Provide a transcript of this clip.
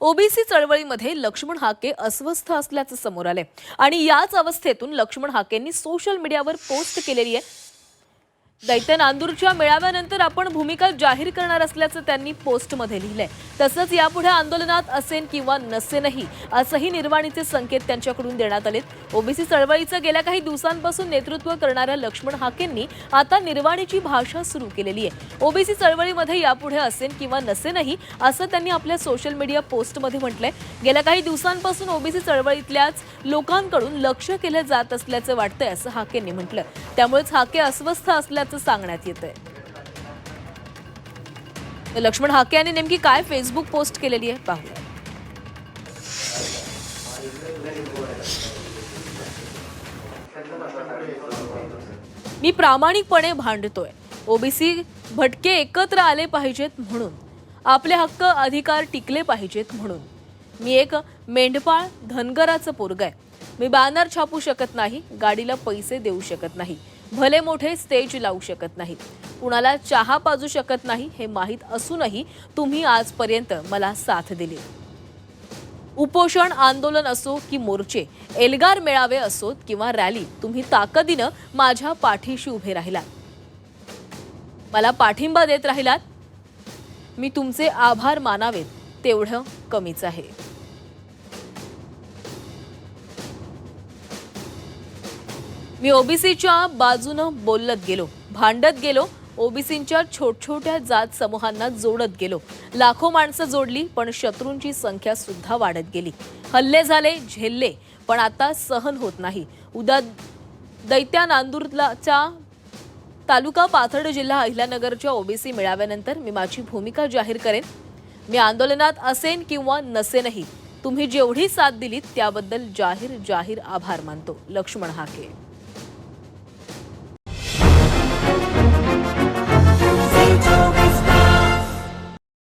OBC चळवळीमध्ये लक्ष्मण हाके अस्वस्थ असल्याचं समोर आलंय. आणि याच अवस्थेतून लक्ष्मण हाकेंनी सोशल मीडियावर पोस्ट केलेली आहे. दैत्य नांदूरच्या मेळाव्यानंतर आपण भूमिका जाहीर करणार असल्याचं त्यांनी पोस्टमध्ये लिहिलंय. तसंच यापुढे आंदोलनात असेन किंवा नसेनही असंही निर्वाणीचे संकेत त्यांच्याकडून देण्यात आलेत. ओबीसी चळवळीचं गेल्या काही दिवसांपासून नेतृत्व करणाऱ्या लक्ष्मण हाकेंनी आता निर्वाणीची भाषा सुरू केलेली आहे. ओबीसी चळवळीमध्ये यापुढे असेन किंवा नसेनही असं त्यांनी आपल्या सोशल मीडिया पोस्टमध्ये म्हटलंय. गेल्या काही दिवसांपासून ओबीसी चळवळीतल्याच लोकांकडून लक्ष केलं जात असल्याचं वाटतंय असं हाकेंनी म्हटलं. त्यामुळेच हाके अस्वस्थ असल्या असल्याचं सांगण्यात येत आहे लक्ष्मण हाके यांनी नेमकी काय फेसबुक पोस्ट केलेली आहे? पाहूया. मी प्रामाणिकपणे भांडतोय. ओबीसी भटके एकत्र आले पाहिजेत म्हणून. आपले हक्क अधिकार टिकले पाहिजेत म्हणून. मी एक मेंढपाळ धनगराचं पोरग आहे. मी बॅनर छापू शकत नाही गाडीला पैसे देऊ शकत नाही भले मोठे स्टेज लावू शकत नाही कुणाला चहा पाजू शकत नाही हे माहीत असूनही तुम्ही आजपर्यंत मला साथ दिली. उपोषण आंदोलन असो की मोर्चे एल्गार मेळावे असोत किंवा रॅली तुम्ही ताकदीनं माझ्या पाठीशी उभे राहिलात. मला पाठिंबा देत राहिलात. मी तुमचे आभार मानावेत तेवढं कमीच आहे. मी ओबीसीच्या बाजूनं बोलत गेलो भांडत गेलो ओबीसींच्या छोटछोट्या जात समूहांना जोडत गेलो. लाखो माणसं जोडली पण शत्रूंची संख्या सुद्धा वाढत गेली. हल्ले झाले झेलले पण आता सहन होत नाही. उद्या दैत्या नांदूरलाच्या तालुका पाथर्ड जिल्हा अहिल्यानगरच्या ओबीसी मेळाव्यानंतर मी माझी भूमिका जाहीर करेन. मी आंदोलनात असेन किंवा नसेनही तुम्ही जेवढी साथ दिलीत त्याबद्दल जाहीर जाहीर आभार मानतो. लक्ष्मण हाके.